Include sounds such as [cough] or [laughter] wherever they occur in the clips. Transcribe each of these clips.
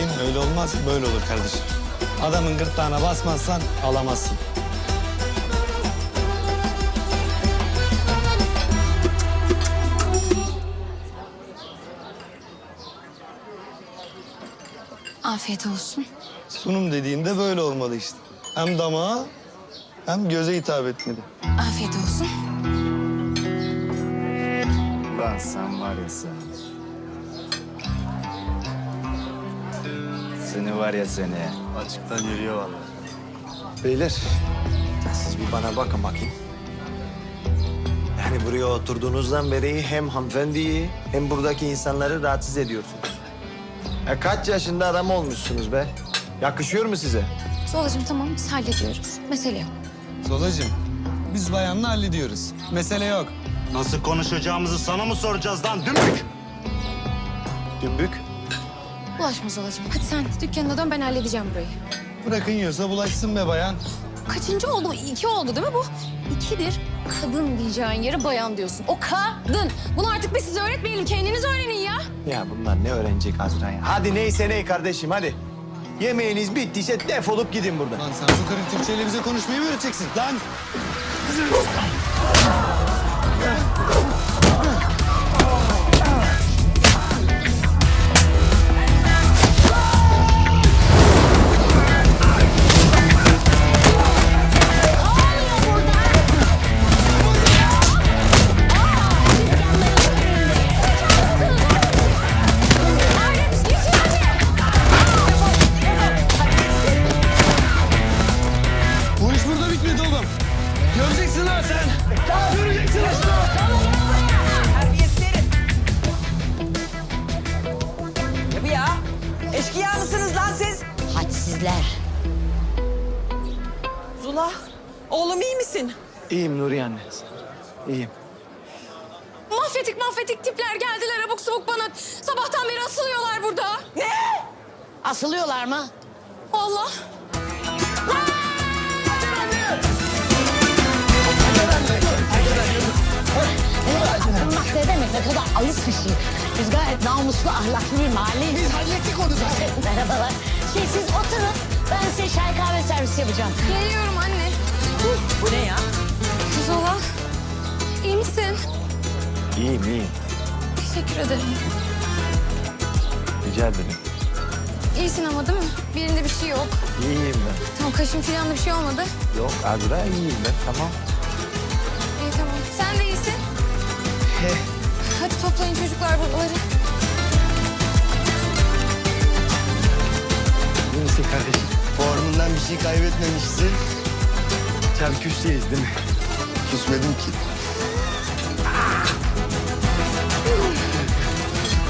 dediğin öyle olmaz, böyle olur kardeşim. Adamın gırtlağına basmazsan alamazsın. Afiyet olsun. Sunum dediğinde böyle olmalı işte. Hem damağa hem göze hitap etmeli. Afiyet olsun. Lan sen var ya sen. Seni var ya seni. Açıktan yürüyor vallahi. Beyler, siz bir bana bakın bakayım. Yani buraya oturduğunuzdan beri hem hanımefendiyi hem buradaki insanları rahatsız ediyorsunuz. Ya kaç yaşında adam olmuşsunuz be? Yakışıyor mu size? Zolacığım tamam biz hallediyoruz. Mesele yok. Solacığım, biz bayanla hallediyoruz. Mesele yok. Nasıl konuşacağımızı sana mı soracağız lan dümbük? Dümbük. Bulaşma Zolacığım. Hadi sen dükkanına dön ben halledeceğim burayı. Bırakın yiyorsa bulaşsın be bayan. Kaçıncı oldu? İki oldu değil mi bu? İkidir. Kadın diyeceğin yere bayan diyorsun. O kadın. Bunu artık biz size öğretmeyelim. Kendiniz öğrenin ya. Ya bunlar ne öğrenecek Azra ya? Hadi neyse ney kardeşim hadi. Yemeğiniz bittiyse defolup gidin buradan. Lan sen bu karın Türkçeyle bize konuşmayı mı öğreteceksin? Lan! Asılıyorlar mı? Allah. Asılmak ne demek? Ne kadar ayıp bir şey. Biz gayet namuslu, ahlaklı bir mahalleyiz. Biz hallettik onu zaten. [laughs] Merhabalar. Şey siz oturun. Ben size çay kahve servisi yapacağım. Geliyorum anne. Bu ne ya? Zola. iyi misin? İyiyim iyiyim. Teşekkür ederim. Rica ederim. İyisin ama değil mi? Birinde bir şey yok. İyiyim ben. Tamam kaşın filan da bir şey olmadı. Yok Azra iyiyim ben tamam. İyi tamam. Sen de iyisin. Hadi toplayın çocuklar buraları. İyi misin kardeşim? Formundan bir şey kaybetmemişsin. Sen küsteyiz değil mi? Küsmedim ki.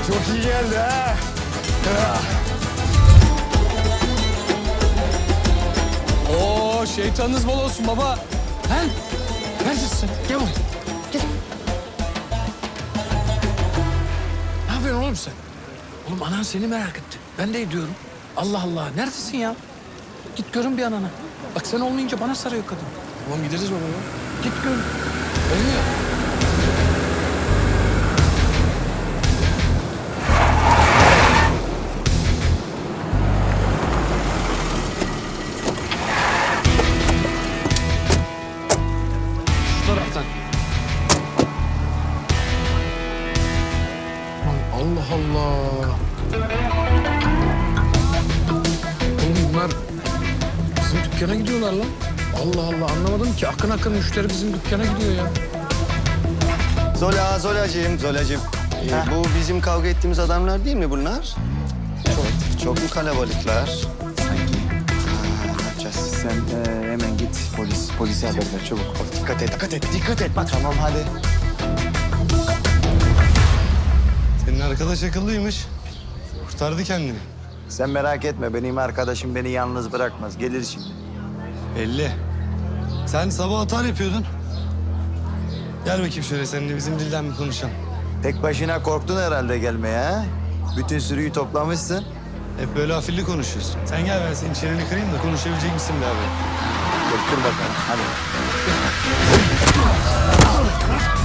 Çok iyi geldi ha. Oo şeytanınız bol olsun baba. He? Neredesin? Gel buraya. Gel. Ne yapıyorsun oğlum sen? Oğlum anan seni merak etti. Ben de ediyorum. Allah Allah. Neredesin ya? Git görün bir anana. Bak sen olmayınca bana sarıyor kadın. Tamam gideriz baba. Git gör. Olmuyor. Gidiyorlar lan. Allah Allah anlamadım ki. Akın akın müşteri bizim dükkana gidiyor ya. Zola, Zolacığım, Zolacığım. Ee, bu bizim kavga ettiğimiz adamlar değil mi bunlar? Çok, çok mu kalabalıklar? Sanki. Sen e, hemen git polis polise haber ver çabuk. Dikkat et, dikkat et, dikkat et. Bak tamam hadi. Senin arkadaş akıllıymış. Kurtardı kendini. Sen merak etme benim arkadaşım beni yalnız bırakmaz. Gelir şimdi. Belli. Sen sabah atar yapıyordun. Gel bakayım şöyle seninle bizim dilden bir konuşalım. Tek başına korktun herhalde gelmeye ha? Bütün sürüyü toplamışsın. Hep böyle afilli konuşuyorsun. Sen gel ben senin çeneni kırayım da konuşabilecek misin be abi? Kır bakalım hadi. [laughs]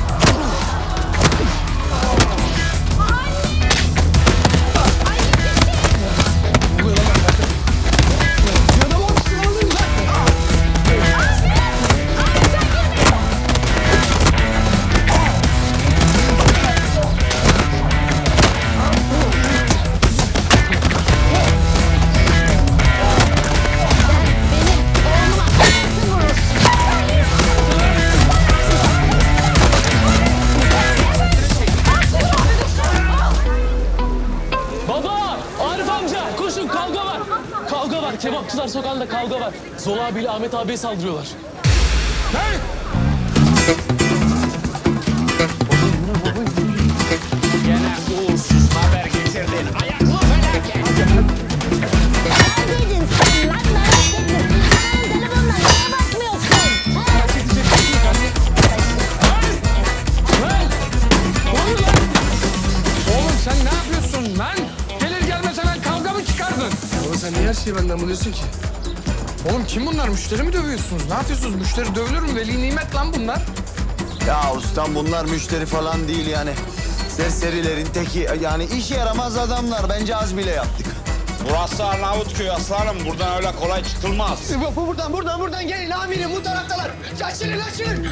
var. Zola abiyle Ahmet abiye saldırıyorlar. Neredeydin sen lan merak ettim. Sen telefonla niye bakmıyorsun? Ha? Oğlum sen ne yapıyorsun lan? Gelir gelmez hemen kavga mı çıkardın? Baba sen niye her şeyi benden buluyorsun ki? Oğlum kim bunlar? Müşteri mi dövüyorsunuz? Ne yapıyorsunuz? Müşteri dövülür mü? Veli nimet lan bunlar. Ya ustam bunlar müşteri falan değil yani. Serserilerin teki yani işe yaramaz adamlar. Bence az bile yaptık. Burası Arnavutköy'ü aslanım. Buradan öyle kolay çıkılmaz. Bu buradan buradan buradan gelin amirim bu taraftalar. Açılın açılın.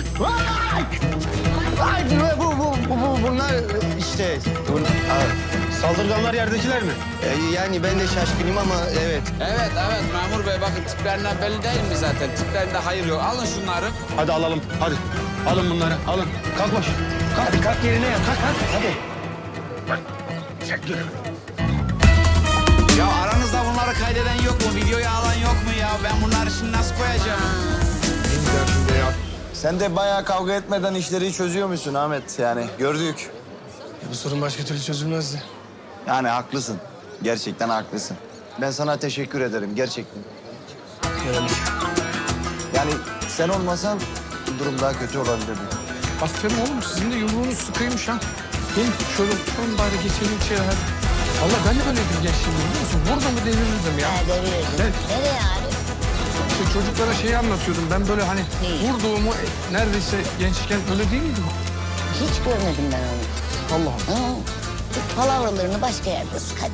Haydi be, bu, bu, bu, bu bunlar işte. Bun, Saldırganlar yerdekiler mi? e, yani ben de şaşkınım ama evet. Evet evet memur bey bakın tiplerinden belli değil mi zaten? Tiplerinde hayır yok. Alın şunları. Hadi alalım. Hadi. Alın bunları. Alın. Kalk baş. Hadi kalk yerine yat. Kalk kalk hadi. Ya aranızda bunları kaydeden yok mu? Videoyu alan yok mu ya? Ben bunları şimdi nasıl koyacağım? Sen de bayağı kavga etmeden işleri çözüyor musun Ahmet? Yani gördük. Bu sorun başka türlü çözülmezdi. Yani haklısın. Gerçekten haklısın. Ben sana teşekkür ederim gerçekten. Yani sen olmasan durum daha kötü olabilirdi. Aferin oğlum sizin de yumruğunuz sıkıymış ha. Gelin şöyle oturalım bari geçelim içeri hadi. Allah ben de böyleydim gençliğimde biliyor musun? Burada mı devirirdim ya? Ha, devirdin. Evet. Nereye abi? İşte çocuklara şeyi anlatıyordum. Ben böyle hani vurduğumu e, neredeyse gençken öyle değil miydim? Hiç görmedim ben onu. Allah Allah. Ha, palavralarını başka yerde sık hadi.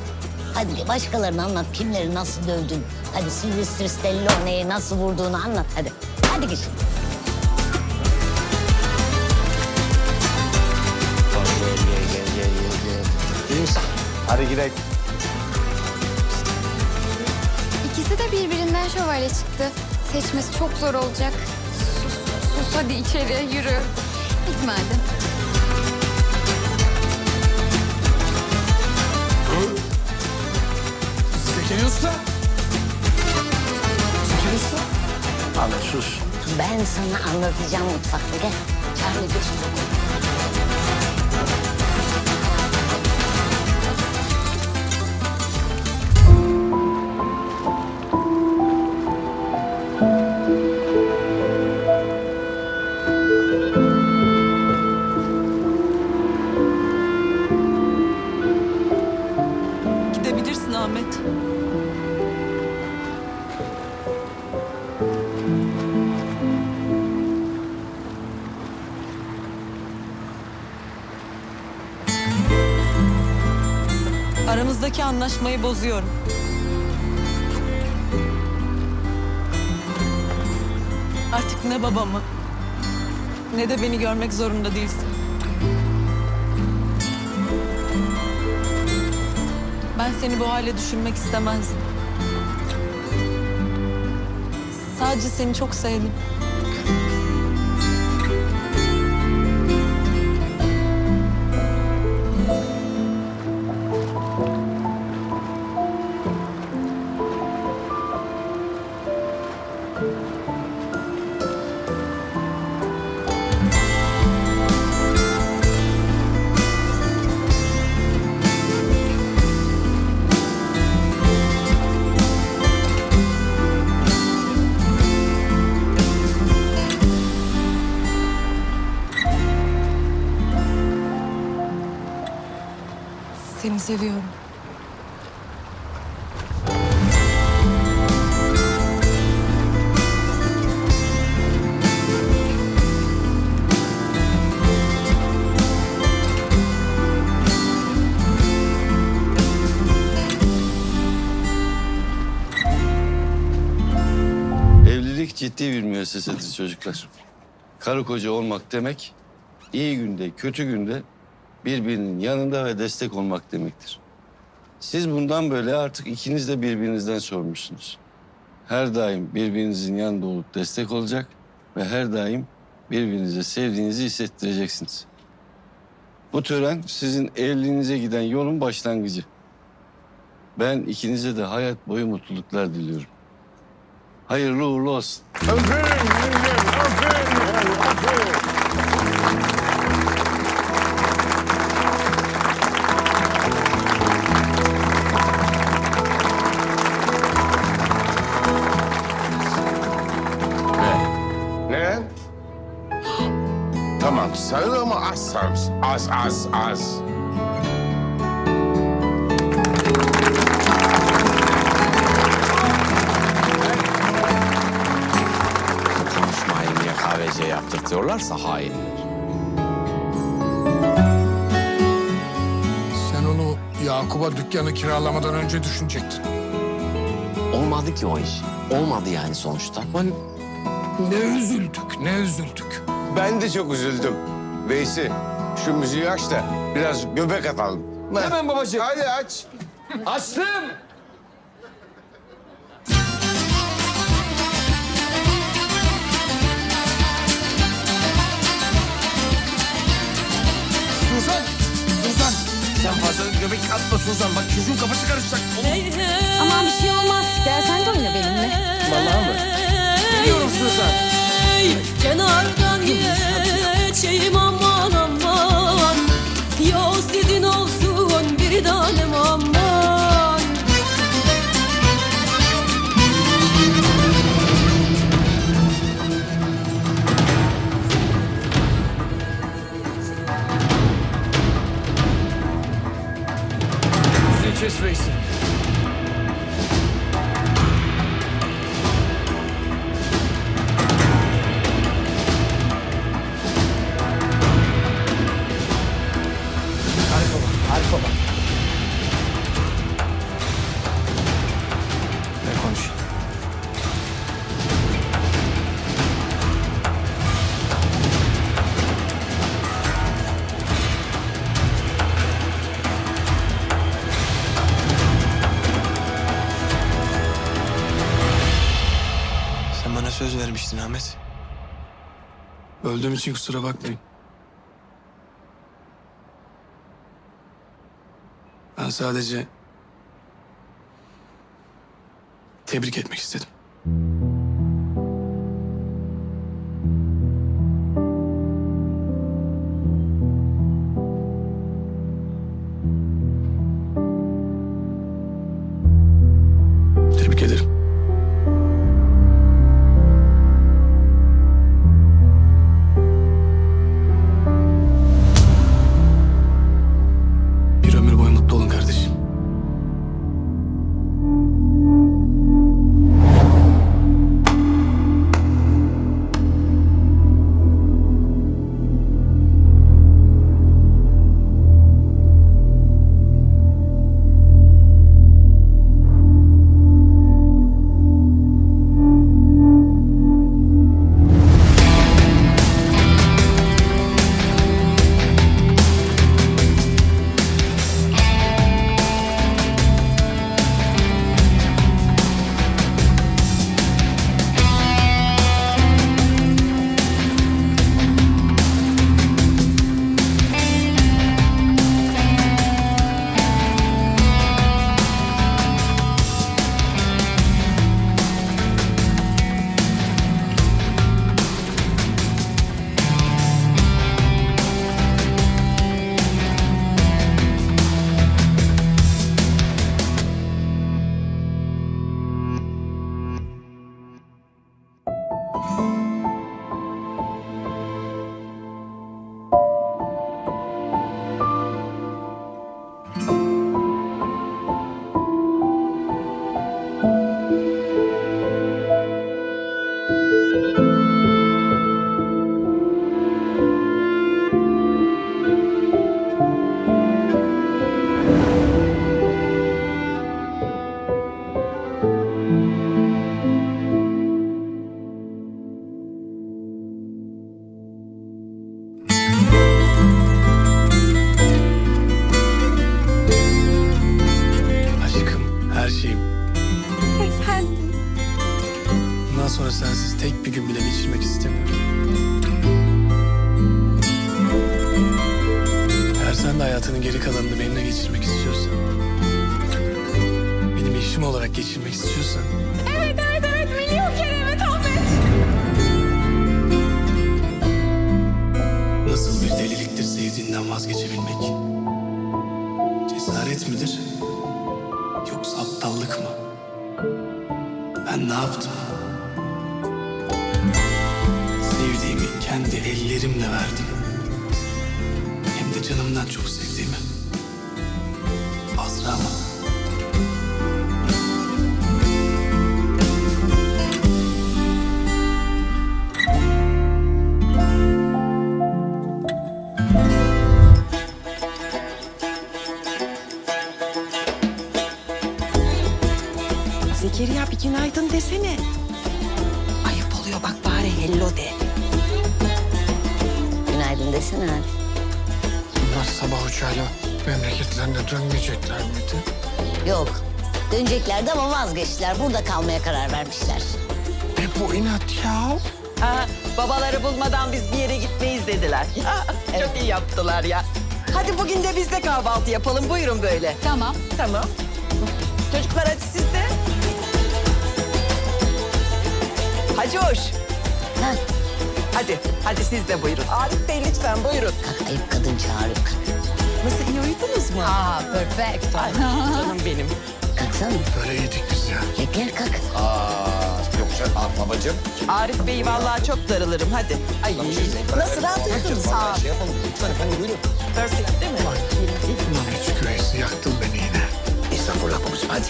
Hadi başkalarına anlat kimleri nasıl dövdün. Hadi Sylvester Stallone'yi nasıl vurduğunu anlat hadi. Hadi git. İyi misin? Hadi gidelim. İkisi de birbirinden şövalye çıktı. Seçmesi çok zor olacak. Sus, sus hadi içeri yürü. Git madem. Zekeriya Usta. Zekeriya Usta. Ahmet sus. Ben sana anlatacağım mutfakta gel. Çağrı göster. Anlaşmayı bozuyorum. Artık ne babamı ne de beni görmek zorunda değilsin. Ben seni bu hale düşünmek istemezdim. Sadece seni çok sevdim. Seni seviyorum. Evlilik ciddi bir müessesedir çocuklar. Karı koca olmak demek, iyi günde, kötü günde birbirinin yanında ve destek olmak demektir. Siz bundan böyle artık ikiniz de birbirinizden sormuşsunuz. Her daim birbirinizin yanında olup destek olacak ve her daim birbirinize sevdiğinizi hissettireceksiniz. Bu tören sizin evliliğinize giden yolun başlangıcı. Ben ikinize de hayat boyu mutluluklar diliyorum. Hayırlı uğurlu olsun. Ne? Dükkanı kiralamadan önce düşünecektin. Olmadı ki o iş. Olmadı yani sonuçta. Lan ne üzüldük, ne üzüldük. Ben de çok üzüldüm. Veysi şu müziği aç da biraz göbek atalım. Hemen babacığım. Hadi aç. Açtım. Göbek atma Suzan. Bak çocuğun kafası karışacak. Aman bir şey olmaz. Gel sen de oyna benimle. Vallahi mı? Biliyorum Suzan. Kenardan geçeyim aman aman Yol sizin olsun bir tanem aman söz vermiştin Ahmet. Öldüğüm için kusura bakmayın. Ben sadece tebrik etmek istedim. Ben ne yaptım? Sevdiğimi kendi ellerimle verdim. Hem de canımdan çok sevdiğimi. Azra mı? Günaydın desene. Ayıp oluyor bak bari hello de. Günaydın desene hadi. Bunlar sabah uçağıyla memleketlerine dönmeyecekler miydi? Yok. Döneceklerdi ama vazgeçtiler. Burada kalmaya karar vermişler. Ne bu inat ya? Aa, babaları bulmadan biz bir yere gitmeyiz dediler. [laughs] Çok iyi yaptılar ya. Hadi bugün de biz de kahvaltı yapalım. Buyurun böyle. Tamam. Tamam. Çocuklar hadi siz de. Hacı hoş. Ha, Hadi, hadi siz de buyurun. Arif Bey lütfen buyurun. kalk ayıp kadın çağırıyor. Kalk. Nasıl iyi uyudunuz mu? Aa perfect. Ay, canım [laughs] benim. Kalksana. Böyle yedik biz ya. Şeker kalk. Yoksa Aa, babacığım. Arif Bey vallahi çok darılırım. Hadi. Ay, nasıl rahat uyudunuz? Sağ ol. Şey yapalım lütfen efendim buyurun. Perfect değil mi? Ulan hiç güveysi yaktın beni yine. Estağfurullah babacığım hadi.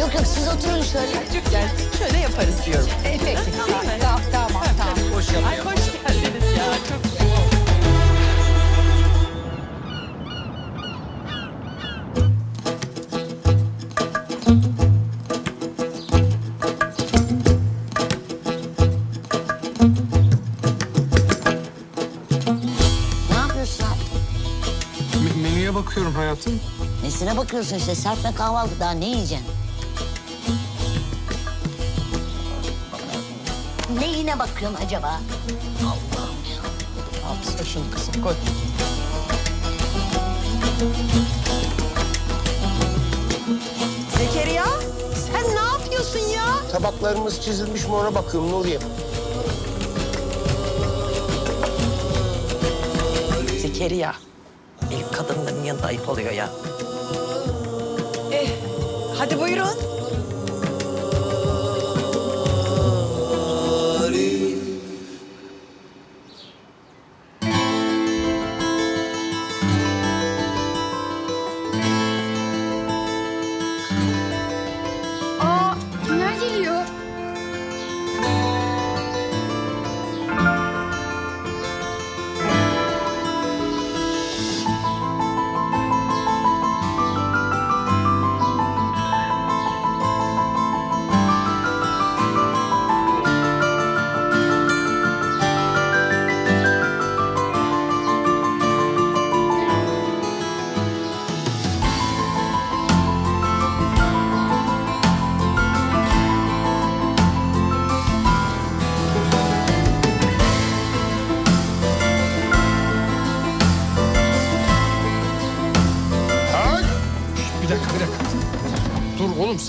Yok yok. Siz oturun şöyle. Gel. Şöyle yaparız diyorum. Efektif. Tamam tamam tamam. Ay hoş geldiniz ya. Çok Ne yapıyorsun abi? menüye bakıyorum hayatım. Nesine bakıyorsun işte serpme kahvaltı daha ne yiyeceksin? Bakıyorsun acaba? Allah'ım ya. Al şunu kızım koy. Zekeriya sen ne yapıyorsun ya? Tabaklarımız çizilmiş mi ona bakıyorum Nuriye. Zekeriya. Elif kadınların yanında ayıp oluyor ya. Eh, hadi buyurun.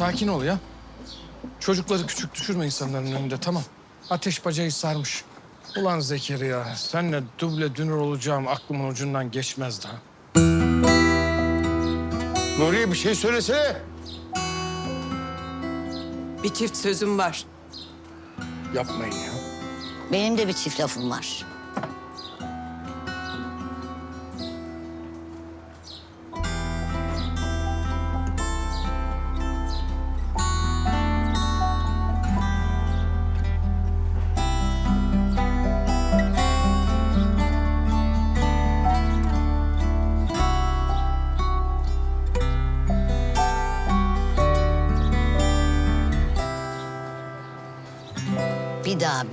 Sakin ol ya. Çocukları küçük düşürme insanların önünde tamam. Ateş bacayı sarmış. Ulan Zekeriya senle duble dünür olacağım aklımın ucundan geçmez daha. Nuriye bir şey söylesene. Bir çift sözüm var. Yapmayın ya. Benim de bir çift lafım var.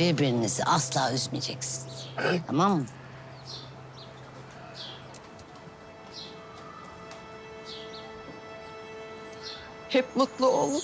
Birbirinizi asla üzmeyeceksiniz. tamam mı? Hep mutlu olun.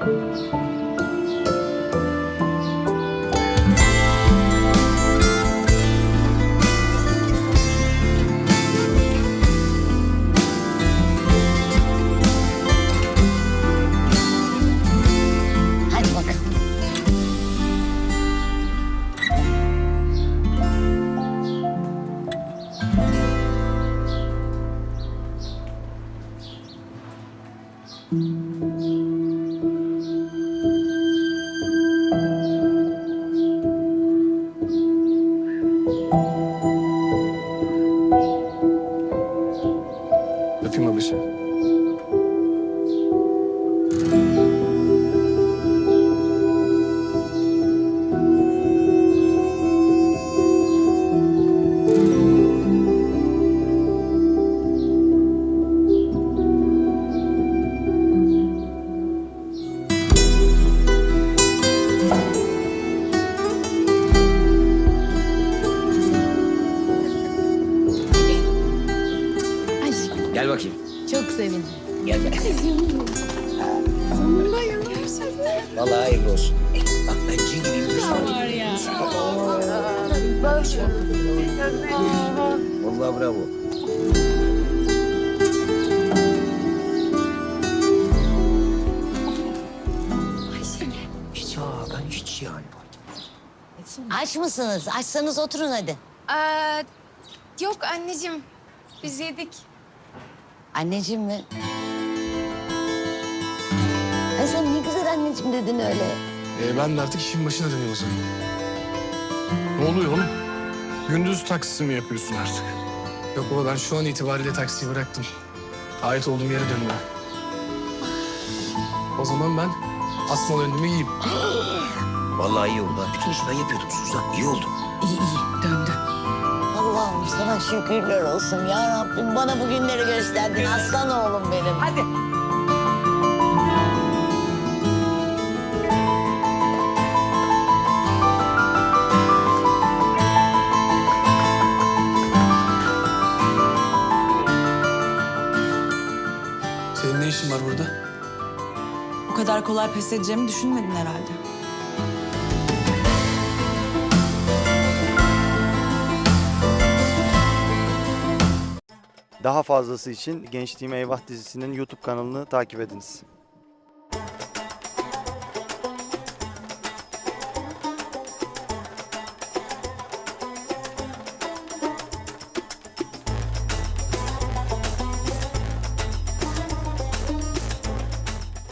Hadi Aç mısınız? Açsanız oturun hadi. Ee, yok anneciğim. Biz yedik. Anneciğim mi? Ay sen ne güzel anneciğim dedin öyle. Ee, ben de artık işin başına döneyim o zaman. Ne oluyor oğlum? Gündüz taksisi mi yapıyorsun artık? Yok baba ben şu an itibariyle taksiyi bıraktım. Ait olduğum yere dönüyorum. O zaman ben asmalı önlüğümü giyeyim. [gasps] Vallahi iyi oldu. ha. Bütün işi ben yapıyordum Suzan. İyi oldu. Allah'ım sana şükürler olsun ya Rabbim. Bana bu günleri gösterdin aslan oğlum benim. Hadi. Senin ne işin var burada? Bu kadar kolay pes edeceğimi düşünmedin herhalde. Daha fazlası için Gençliğime Eyvah dizisinin YouTube kanalını takip ediniz.